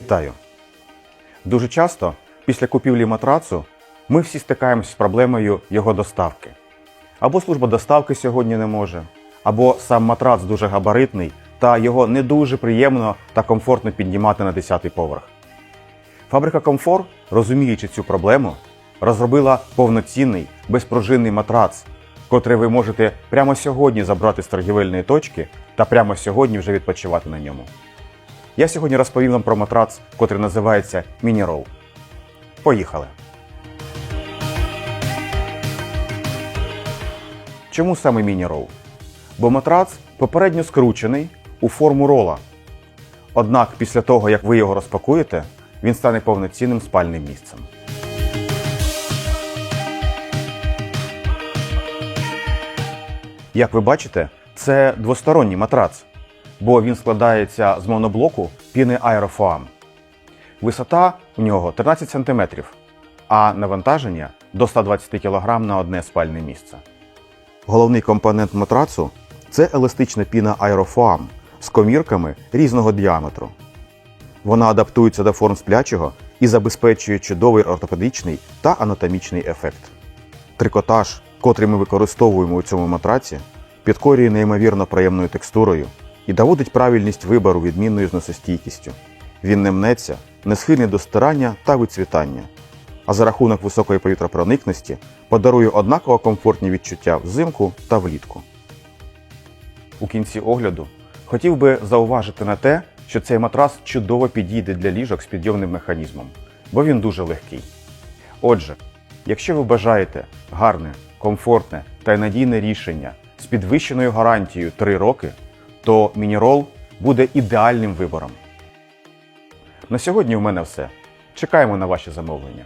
Вітаю! Дуже часто після купівлі матрацу ми всі стикаємося з проблемою його доставки. Або служба доставки сьогодні не може, або сам матрац дуже габаритний та його не дуже приємно та комфортно піднімати на 10-й поверх. Фабрика Комфор, розуміючи цю проблему, розробила повноцінний безпружинний матрац, котрий ви можете прямо сьогодні забрати з торгівельної точки та прямо сьогодні вже відпочивати на ньому. Я сьогодні розповім вам про матрац, котрий називається Міні-Рол. Поїхали! Чому саме міні-рол? Бо матрац попередньо скручений у форму рола. Однак після того, як ви його розпакуєте, він стане повноцінним спальним місцем. Як ви бачите, це двосторонній матрац, бо він складається з моноблоку піни аерофоам. Висота у нього 13 см, а навантаження до 120 кг на одне спальне місце. Головний компонент матрацу це еластична піна аерофоам з комірками різного діаметру. Вона адаптується до форм сплячого і забезпечує чудовий ортопедичний та анатомічний ефект. Трикотаж, котрий ми використовуємо у цьому матраці, підкорює неймовірно приємною текстурою і доводить правильність вибору відмінною зносостійкістю. Він не мнеться, не схильний до стирання та вицвітання, а за рахунок високої повітропроникності подарує однаково комфортні відчуття взимку та влітку. У кінці огляду хотів би зауважити на те, що цей матрас чудово підійде для ліжок з підйомним механізмом, бо він дуже легкий. Отже, якщо ви бажаєте гарне, комфортне та надійне рішення з підвищеною гарантією 3 роки, то мінірол буде ідеальним вибором. На сьогодні в мене все. Чекаємо на ваші замовлення.